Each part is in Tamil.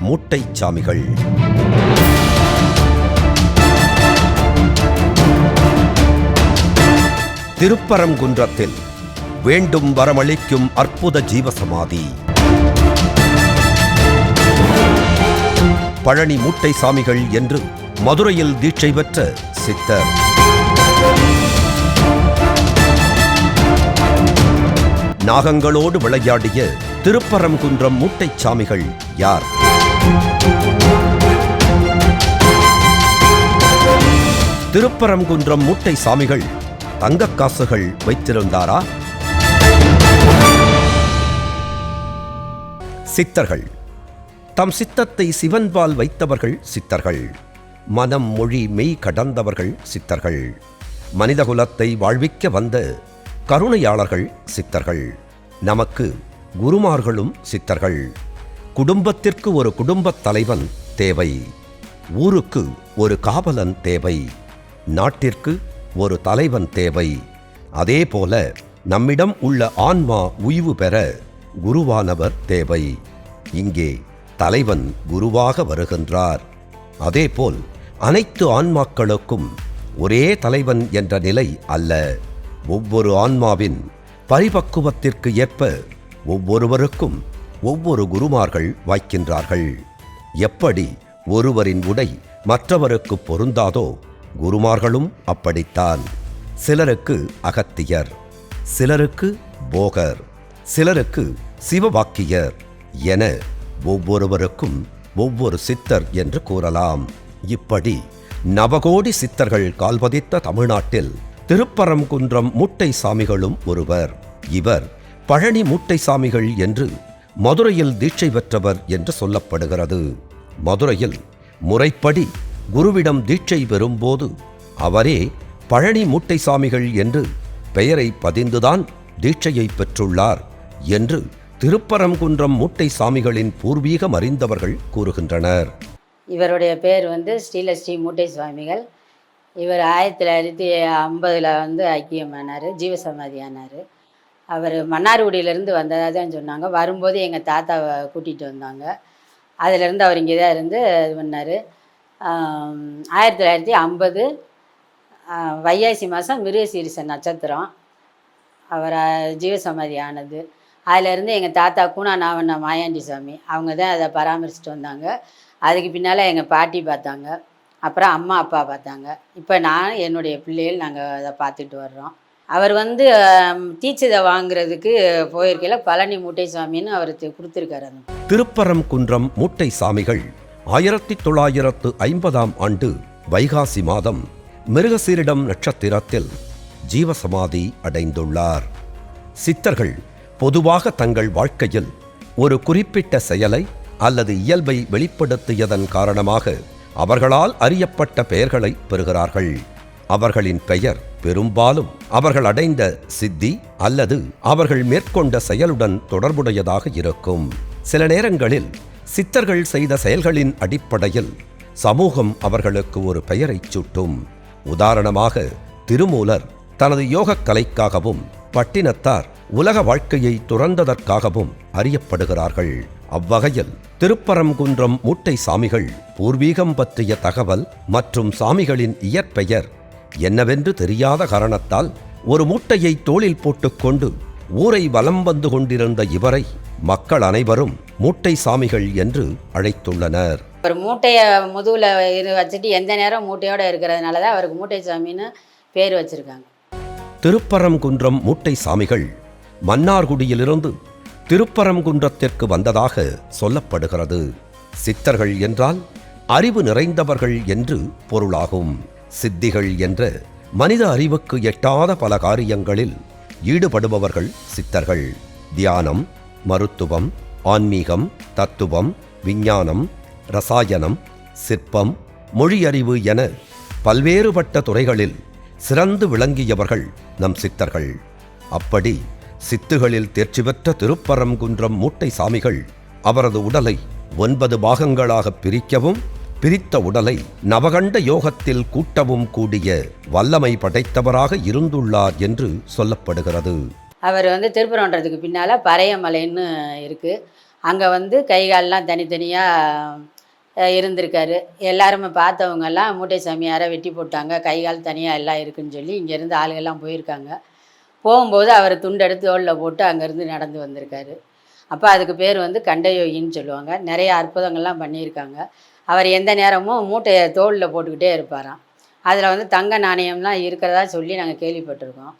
மூட்டை சாமிகள் திருப்பரங்குன்றத்தில் வேண்டும் வரமளிக்கும் அற்புத ஜீவசமாதி. பழனி மூட்டை சாமிகள் என்று மதுரையில் தீட்சை பெற்ற சித்தர். நாகங்களோடு விளையாடிய திருப்பரங்குன்றம் மூட்டை சாமிகள் யார்? திருப்பரங்குன்றம் மூட்டை சாமிகள் தங்கக் காசுகள் வைத்திருந்தாரா? சித்தர்கள். தம் சித்தத்தை சிவன்பால் வைத்தவர்கள் சித்தர்கள். மனம் மொழி மெய் கடந்தவர்கள் சித்தர்கள். மனிதகுலத்தை வாழ்விக்க வந்த கருணையாளர்கள் சித்தர்கள். நமக்கு குருமார்களும் சித்தர்கள். குடும்பத்திற்கு ஒரு குடும்பத் தலைவன் தேவை. ஊருக்கு ஒரு காவலன் தேவை. நாட்டிற்கு ஒரு தலைவன் தேவை. அதேபோல நம்மிடம் உள்ள ஆன்மா உய்வு பெற குருவானவர் தேவை. இங்கே தலைவன் குருவாக வருகின்றார். அதேபோல் அனைத்து ஆன்மாக்களுக்கும் ஒரே தலைவன் என்ற நிலை அல்ல. ஒவ்வொரு ஆன்மாவின் பரிபக்குவத்திற்கு ஏற்ப ஒவ்வொருவருக்கும் ஒவ்வொரு குருமார்கள் வாய்க்கின்றார்கள். எப்படி ஒருவரின் உடை மற்றவருக்கு பொருந்தாதோ குருமார்களும் அப்படித்தான். சிலருக்கு அகத்தியர் சிலருக்கு போகர் சிலருக்கு சிவவாக்கியர் என ஒவ்வொருவருக்கும் ஒவ்வொரு சித்தர் என்று கூறலாம். இப்படி நவகோடி சித்தர்கள் கால்பதித்த தமிழ்நாட்டில் திருப்பரங்குன்றம் மூட்டை சாமிகளும் ஒருவர். இவர் பழனி மூட்டை சாமிகள் என்று மதுரையில் தீட்சை பெற்றவர் என்று சொல்லப்படுகிறது. மதுரையில் முறைப்படி குருவிடம் தீட்சை பெறும்போது அவரே பழனி மூட்டை சாமிகள் என்று பெயரை பதிந்துதான் தீட்சையை பெற்றுள்ளார் என்று திருப்பரங்குன்றம் மூட்டை சாமிகளின் பூர்வீகம் அறிந்தவர்கள் கூறுகின்றனர். இவருடைய பேர் வந்து ஸ்ரீலஸ்ரீ மூட்டை சுவாமிகள் இவர் ஆயிரத்தி தொள்ளாயிரத்தி ஐம்பதில் வந்து ஐக்கியமானார் ஜீவசமாதியானார். அவர் மன்னார்குடியிலேருந்து வந்ததாக தான் சொன்னாங்க. வரும்போது எங்கள் தாத்தாவை கூட்டிகிட்டு வந்தாங்க. அதிலேருந்து அவர் இங்கே தான் இருந்து இது பண்ணார். ஆயிரத்தி தொள்ளாயிரத்தி ஐம்பது வையாசி மாதம் மிருகசீரிச நட்சத்திரம். அவர் ஜீவசமாதி ஆனது. அதிலேருந்து எங்கள் தாத்தா கூணா நாவண்ண மாயாண்டி சாமி அவங்க தான் அதை பராமரிச்சுட்டு வந்தாங்க. அதுக்கு பின்னால் எங்கள் பாட்டி பார்த்தாங்க. அப்புறம் அம்மா அப்பா பார்த்தாங்க. இப்போ நான் என்னுடைய பிள்ளைகள் நாங்கள் அதை பார்த்துட்டு வர்றோம். அவர் வந்து தீட்சிதை வாங்குறதுக்கு போயிருக்கையில் பழனி மூட்டை சாமின்னு அவர் கொடுத்துருக்காரு அந்த திருப்பரங்குன்றம் மூட்டை சாமிகள் ஆயிரத்தி தொள்ளாயிரத்து ஐம்பதாம் ஆண்டு வைகாசி மாதம் மிருகசீரிடம் நட்சத்திரத்தில் ஜீவசமாதி அடைந்துள்ளார். சித்தர்கள் பொதுவாக தங்கள் வாழ்க்கையில் ஒரு குறிப்பிட்ட செயலை அல்லது இயல்பை வெளிப்படுத்தியதன் காரணமாக அவர்களால் அறியப்பட்ட பெயர்களை பெறுகிறார்கள். அவர்களின் பெயர் பெரும்பாலும் அவர்கள் அடைந்த சித்தி அல்லது அவர்கள் மேற்கொண்ட செயலுடன் தொடர்புடையதாக இருக்கும். சில நேரங்களில் சித்தர்கள் செய்த செயல்களின் அடிப்படையில் சமூகம் அவர்களுக்கு ஒரு பெயரைச் சூட்டும். உதாரணமாக திருமூலர் தனது யோகக் கலைக்காகவும் பட்டினத்தார் உலக வாழ்க்கையை துறந்ததற்காகவும் அறியப்படுகிறார்கள். அவ்வகையில் திருப்பரங்குன்றம் மூட்டை சாமிகள் பூர்வீகம் பற்றிய தகவல் மற்றும் சாமிகளின் இயற்பெயர் என்னவென்று தெரியாத காரணத்தால் ஒரு மூட்டையை தோளில் போட்டுக்கொண்டு ஊரை வலம் வந்து கொண்டிருந்த இவரை மக்கள் அனைவரும் மூட்டை சாமிகள் என்று அழைத்துள்ளனர். ஒரு மூட்டையை முதுகில் இது வச்சுட்டு எந்த நேரம் மூட்டையோடு இருக்கிறதுனால தான் அவருக்கு மூட்டை சாமின்னு பேர் வச்சுருக்காங்க. திருப்பரங்குன்றம் மூட்டை சாமிகள் மன்னார்குடியிலிருந்து திருப்பரங்குன்றத்திற்கு வந்ததாக சொல்லப்படுகிறது. சித்தர்கள் என்றால் அறிவு நிறைந்தவர்கள் என்று பொருளாகும். சித்திகள் என்ற மனித அறிவுக்கு எட்டாத பல காரியங்களில் ஈடுபடுபவர்கள் சித்தர்கள். தியானம் மருத்துவம் ஆன்மீகம் தத்துவம் விஞ்ஞானம் ரசாயனம் சிற்பம் மொழியறிவு என பல்வேறுபட்ட துறைகளில் சிறந்து விளங்கியவர்கள் நம் சித்தர்கள். அப்படி சித்துகளில் தேர்ச்சி பெற்ற திருப்பரங்குன்றம் மூட்டை சாமிகள் அவரது உடலை ஒன்பது பாகங்களாக பிரிக்கவும் பிரித்த உடலை நவகண்ட யோகத்தில் கூட்டவும் கூடிய வல்லமை படைத்தவராக இருந்துள்ளார் என்று சொல்லப்படுகிறது. அவர் வந்து திருப்பரன்றதுக்கு பின்னால் பறையமலைன்னு இருக்குது அங்கே வந்து கைகாலெலாம் தனித்தனியாக இருந்திருக்காரு. எல்லாருமே பார்த்தவங்கெல்லாம் மூட்டை சாமியாரை வெட்டி போட்டாங்க. கை கால் தனியாக எல்லாம் இருக்குன்னு சொல்லி இங்கேருந்து ஆளுகள்லாம் போயிருக்காங்க. போகும்போது அவர் துண்டெடுத்து தோளில் போட்டு அங்கேருந்து நடந்து வந்திருக்காரு. அப்போ அதுக்கு பேர் வந்து கண்டயோகின்னு சொல்லுவாங்க. நிறைய அற்புதங்கள்லாம் பண்ணியிருக்காங்க. அவர் எந்த நேரமும் மூட்டையை தோளில் போட்டுக்கிட்டே இருப்பாராம். அதில் வந்து தங்க நாணயம்லாம் இருக்கிறதா சொல்லி நாங்கள் கேள்விப்பட்டிருக்கோம்.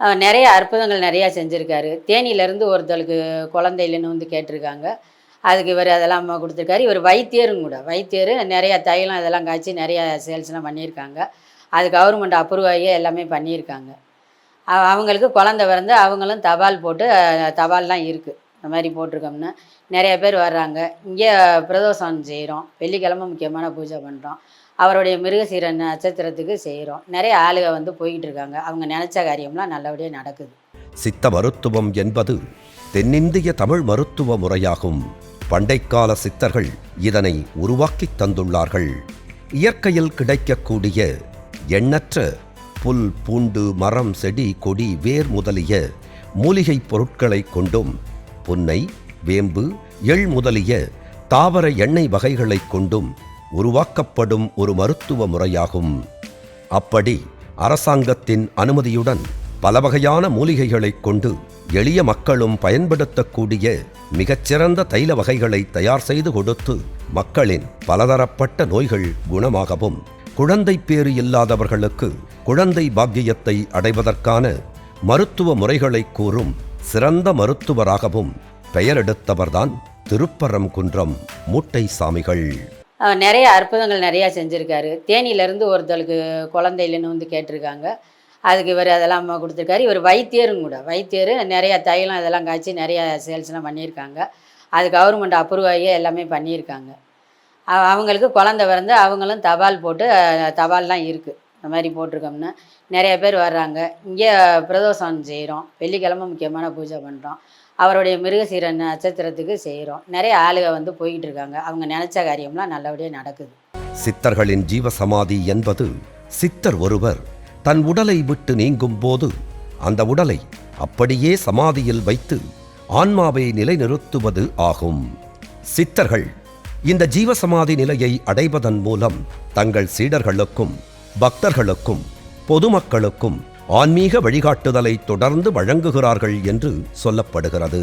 அவர் நிறைய அற்புதங்கள் நிறையா செஞ்சுருக்காரு. தேனியிலேருந்து ஒருத்தருக்கு குழந்தை இல்லைன்னு வந்து கேட்டிருக்காங்க. அதுக்கு இவர் அதெல்லாம் கொடுத்துருக்காரு. இவர் வைத்தியரும் கூட. வைத்தியர் நிறைய தைலம் இதெல்லாம் காய்ச்சி நிறையா சேல்ஸ்லாம் பண்ணியிருக்காங்க. அது கவர்மெண்ட் அப்ரூவ் ஆகியே எல்லாமே பண்ணியிருக்காங்க. அவங்களுக்கு குழந்தை பிறந்து அவங்களும் தபால் போட்டு தபால்லாம் இருக்குது இந்த மாதிரி போட்டிருக்கோம்னா நிறைய பேர் வர்றாங்க. இங்கே பிரதோஷம் செய்கிறோம். வெள்ளிக்கிழமை முக்கியமான பூஜை பண்ணுறோம். அவருடைய மிருகசீர நட்சத்திரத்துக்கு செய்கிறோம். நிறைய ஆளுக வந்து போய்கிட்டு இருக்காங்க. அவங்க நினச்ச காரியம்லாம் நல்லபடியாக நடக்குது. சித்த மருத்துவம் என்பது தென்னிந்திய தமிழ் மருத்துவ முறையாகும். பண்டைக்கால சித்தர்கள் இதனை உருவாக்கித் தந்துள்ளார்கள். இயற்கையில் கிடைக்கக்கூடிய எண்ணற்ற புல் பூண்டு மரம் செடி கொடி வேர் முதலிய மூலிகைப் பொருட்களைக் கொண்டும் புன்னை வேம்பு எள் முதலிய தாவர எண்ணெய் வகைகளைக் கொண்டும் உருவாக்கப்படும் ஒரு மருத்துவ முறையாகும். அப்படி அரசாங்கத்தின் அனுமதியுடன் பல வகையான மூலிகைகளைக் கொண்டு எளிய மக்களும் பயன்படுத்தக்கூடிய மிகச்சிறந்த தைல வகைகளை தயார் செய்து கொடுத்து மக்களின் பலதரப்பட்ட நோய்கள் குணமாகவும் குழந்தை பேறு இல்லாதவர்களுக்கு குழந்தை பாக்கியத்தை அடைவதற்கான மருத்துவ முறைகளை கூறும் சிறந்த மருத்துவராகவும் பெயரெடுத்தவர்தான் திருப்பரங்குன்றம் மூட்டை சாமிகள் அவர் நிறைய அற்புதங்கள் நிறையா செஞ்சுருக்காரு. தேனியிலேருந்து ஒருத்தருக்கு குழந்தை இல்லைன்னு வந்து கேட்டிருக்காங்க. அதுக்கு இவர் அதெல்லாம் கொடுத்துருக்காரு. இவர் வைத்தியரும் கூட. வைத்தியர் நிறைய தைலம் இதெல்லாம் காய்ச்சி நிறையா சேல்ஸ்லாம் பண்ணியிருக்காங்க. அது கவர்மெண்ட் அப்ரூவ் ஆகி எல்லாமே பண்ணியிருக்காங்க. அவங்களுக்கு குழந்தை பிறந்து அவங்களும் தபால் போட்டு தபால்லாம் இருக்குது இந்த மாதிரி போட்டிருக்கோம்னா நிறைய பேர் வர்றாங்க. இங்கே பிரதோஷம் செய்கிறோம். வெள்ளிக்கிழமை முக்கியமான பூஜை பண்ணுறோம். அவருடைய மிருகசீர நட்சத்திரத்துக்கு செய்கிறோம். நிறைய ஆளுக வந்து போய்கிட்டு இருக்காங்க. அவங்க நினச்ச காரியம்லாம் நல்லபடியாக நடக்குது. சித்தர்களின் ஜீவசமாதி என்பது சித்தர் ஒருவர் தன் உடலை விட்டு நீங்கும் போது அந்த உடலை அப்படியே சமாதியில் வைத்து ஆன்மாவை நிலைநிறுத்துவது ஆகும். சித்தர்கள் இந்த ஜீவசமாதி நிலையை அடைவதன் மூலம் தங்கள் சீடர்களுக்கும் பக்தர்களுக்கும் பொதுமக்களுக்கும் ஆன்மீக வழிகாட்டுதலை தொடர்ந்து வழங்குகிறார்கள் என்று சொல்லப்படுகிறது.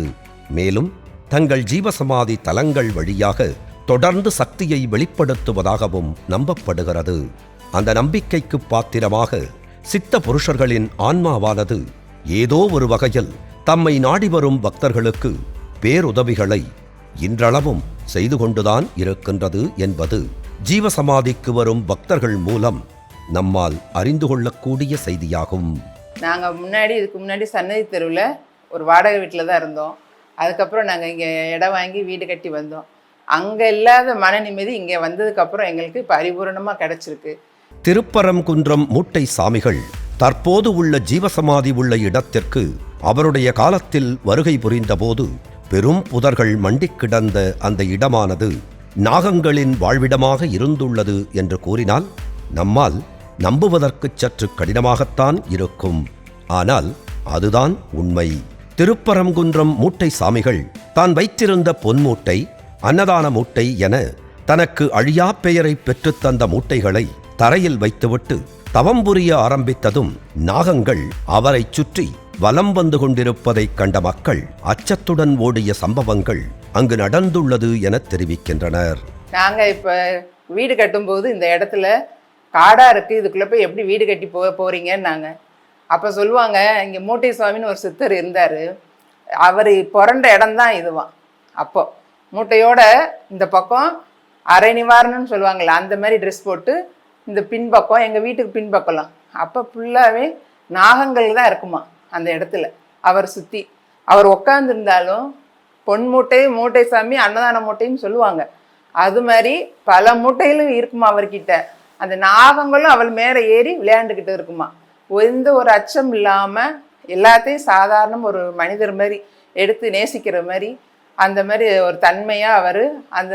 மேலும் தங்கள் ஜீவசமாதி தலங்கள் வழியாக தொடர்ந்து சக்தியை வெளிப்படுத்துவதாகவும் நம்பப்படுகிறது. அந்த நம்பிக்கைக்கு பாத்திரமாக சித்த புருஷர்களின் ஆன்மாவானது ஏதோ ஒரு வகையில் தம்மை நாடி வரும் பக்தர்களுக்கு பேருதவிகளை இன்றளவும் செய்து கொண்டுதான் இருக்கின்றது என்பது ஜீவசமாதிக்கு வரும் பக்தர்கள் மூலம் நம்மால் அறிந்து கொள்ளக்கூடிய செய்தியாகும். நாங்கள் முன்னாடி இதுக்கு முன்னாடி சன்னதி தெருவில் ஒரு வாடகை வீட்டில் தான் இருந்தோம். அதுக்கப்புறம் நாங்கள் இங்கே இடம் வாங்கி வீடு கட்டி வந்தோம். அங்கே இல்லாத மன நிம்மதி இங்கே வந்ததுக்கப்புறம் எங்களுக்கு பரிபூரணமாக கிடச்சிருக்கு. திருப்பரங்குன்றம் மூட்டை சாமிகள் தற்போது உள்ள ஜீவசமாதி உள்ள இடத்திற்கு அவருடைய காலத்தில் வருகை புரிந்தபோது பெரும் புதர்கள் மண்டிக் கிடந்த அந்த இடமானது நாகங்களின் வாழ்விடமாக இருந்துள்ளது என்று கூறினால் நம்மால் நம்புவதற்கு சற்று கடினமாகத்தான் இருக்கும். ஆனால் அதுதான் உண்மை. திருப்பரங்குன்றம் மூட்டை சாமிகள் தான் வைத்திருந்த பொன்மூட்டை அன்னதான மூட்டை என தனக்கு அழியா பெயரை பெற்றுத் தந்த மூட்டைகளை தரையில் வைத்துவிட்டு தவம் புரிய ஆரம்பித்ததும் நாகங்கள் அவரைச் சுற்றி வலம் வந்து கொண்டிருப்பதைக் கண்ட மக்கள் அச்சத்துடன் ஓடிய சம்பவங்கள் அங்கு நடந்துள்ளது என தெரிவிக்கின்றனர். நாங்கள் இப்போ வீடு கட்டும்போது இந்த இடத்துல காடாக இருக்குது இதுக்குள்ளே போய் எப்படி வீடு கட்டி போக போகிறீங்கன்னாங்க அப்போ சொல்லுவாங்க இங்கே மூட்டை சுவாமின்னு ஒரு சித்தர் இருந்தார். அவர் பிறண்ட இடம்தான் இதுவான் அப்போ மூட்டையோட இந்த பக்கம் அரை நிவாரணம்னு சொல்லுவாங்கள்ல அந்த மாதிரி ட்ரெஸ் போட்டு இந்த பின்பக்கம் எங்கள் வீட்டுக்கு பின்பக்கம்லாம். அப்போ ஃபுல்லாகவே நாகங்கள் தான் இருக்குமா அந்த இடத்துல. அவர் சுற்றி அவர் உட்காந்துருந்தாலும் பொன் மூட்டை மூட்டை சாமி அன்னதான மூட்டைன்னு சொல்லுவாங்க. அது மாதிரி பல மூட்டைகளும் இருக்குமா அவர்கிட்ட. அந்த நாகங்களும் அவள் மேலே ஏறி விளையாண்டுக்கிட்டு இருக்குமா. எந்த ஒரு அச்சம் இல்லாமல் எல்லாத்தையும் சாதாரண ஒரு மனிதர் மாதிரி எடுத்து நேசிக்கிற மாதிரி அந்த மாதிரி ஒரு தன்மையாக அவர் அந்த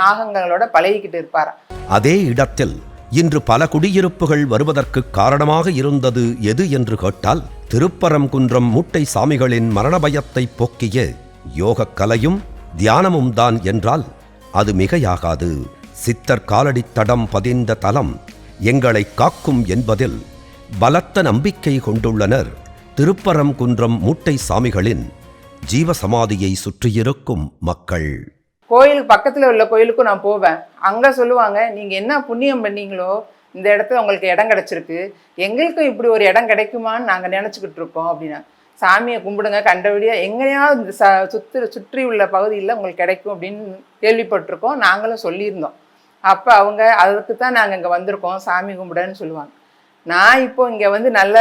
நாகங்களோட பழகிக்கிட்டு இருப்பார். அதே இடத்தில் இன்று பல குடியிருப்புகள் வருவதற்கு காரணமாக இருந்தது எது என்று கேட்டால் திருப்பரங்குன்றம் மூட்டை சாமிகளின் மரண பயத்தை போக்கிய யோகக் கலையும் தியானமும் தான் என்றால் அது மிகையாகாது. சித்தர் காலடி தடம் பதிந்த தலம் எங்களை காக்கும் என்பதில் பலத்த நம்பிக்கை கொண்டுள்ளனர். திருப்பரங்குன்றம் மூட்டை சாமிகளின் ஜீவசமாதியை சுற்றியிருக்கும் மக்கள். கோயில் பக்கத்தில் உள்ள கோயிலுக்கும் நான் போவேன். அங்கே சொல்லுவாங்க நீங்கள் என்ன புண்ணியம் பண்ணீங்களோ இந்த இடத்துல உங்களுக்கு இடம் கிடச்சிருக்கு. எங்களுக்கும் இப்படி ஒரு இடம் கிடைக்குமான்னு நாங்கள் நினச்சிக்கிட்டு இருக்கோம் அப்படின்னா. சாமியை கும்பிடுங்க கண்டபடியாக எங்கேயாவது இந்த ச சுற்று சுற்றி உள்ள பகுதியில் உங்களுக்கு கிடைக்கும் அப்படின்னு கேள்விப்பட்டிருக்கோம். நாங்களும் சொல்லியிருந்தோம். அப்போ அவங்க அதுக்கு தான் நாங்கள் இங்கே வந்திருக்கோம் சாமி கும்பிடன்னு சொல்லுவாங்க. நான் இப்போ இங்கே வந்து நல்ல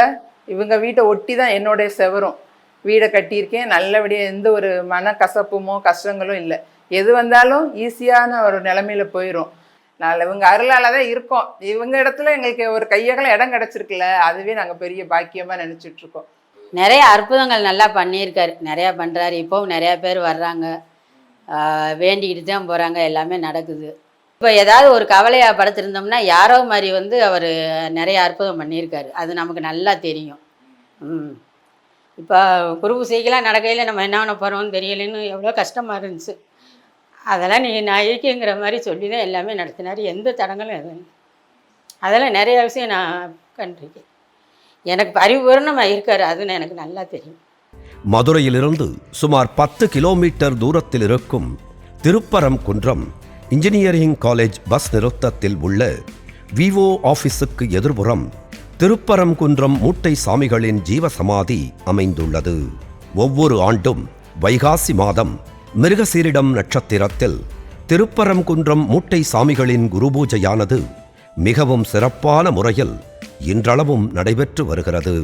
இவங்க வீட்டை ஒட்டி தான் என்னுடைய செவரும். வீடை கட்டியிருக்கேன் நல்லபடியாக எந்த ஒரு மன கசப்புமோ கஷ்டங்களும் இல்லை. எது வந்தாலும் ஈஸியான ஒரு நிலமையில போயிடும் நான் இவங்க அருளால் தான் இருக்கோம். இவங்க இடத்துல எங்களுக்கு ஒரு கையகல இடம் கிடச்சிருக்குல்ல அதுவே நாங்கள் பெரிய பாக்கியமாக நினச்சிட்ருக்கோம். நிறைய அற்புதங்கள் நல்லா பண்ணியிருக்காரு. நிறையா பண்ணுறாரு இப்போவும் நிறையா பேர் வர்றாங்க. வேண்டிக்கிட்டு தான் போகிறாங்க எல்லாமே நடக்குது. இப்போ ஏதாவது ஒரு கவலையாக படுத்திருந்தோம்னா யாரோ மாதிரி வந்து அவர் நிறைய அற்புதம் பண்ணியிருக்காரு. அது நமக்கு நல்லா தெரியும். ம். இப்போ குருவு செய்கலாம் நடக்கையில் நம்ம என்ன பண்ண போகிறோம்னு தெரியலன்னு எவ்வளோ கஷ்டமாக இருந்துச்சு. அதெல்லாம் நீ நான் இருக்கேங்கிற மாதிரி சொல்லி தான் எல்லாமே நடத்தினார். எந்த தடங்களும் எதுவும் அதெல்லாம் நிறைய விஷயம் நான் கண்டிருக்கேன். எனக்கு பரிபூர்ணமாக இருக்கார். அதுன்னு எனக்கு நல்லா தெரியும். மதுரையிலிருந்து சுமார் பத்து கிலோமீட்டர் தூரத்தில் இருக்கும் திருப்பரங்குன்றம் இன்ஜினியரிங் காலேஜ் பஸ் நிறுத்தத்தில் உள்ள விவோ ஆஃபீஸுக்கு எதிர்புறம் திருப்பரங்குன்றம் மூட்டை சாமிகளின் ஜீவசமாதி அமைந்துள்ளது. ஒவ்வொரு ஆண்டும் வைகாசி மாதம் மிருகசீரிடம் நட்சத்திரத்தில் திருப்பரங்குன்றம் மூட்டை சாமிகளின் குருபூஜையானது மிகவும் சிறப்பான முறையில் இன்றளவும் நடைபெற்று வருகிறது.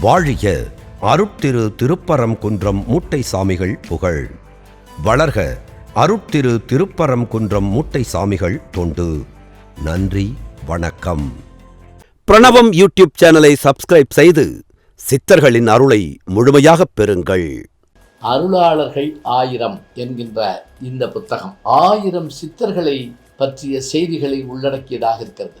வாழிய அருட்திரு திருப்பரங்குன்றம் மூட்டை சாமிகள் புகழ். வளர்க அருட்திரு திருப்பரங்குன்றம் மூட்டை சாமிகள் தொண்டு. நன்றி வணக்கம். பிரணவம் யூடியூப் சேனலை சப்ஸ்கிரைப் செய்து சித்தர்களின் அருளை முழுமையாகப் பெறுங்கள். அருளாளர்கள் ஆயிரம் என்கின்ற இந்த புத்தகம் ஆயிரம் சித்தர்களை பற்றிய செய்திகளை உள்ளடக்கியதாக இருக்கிறது.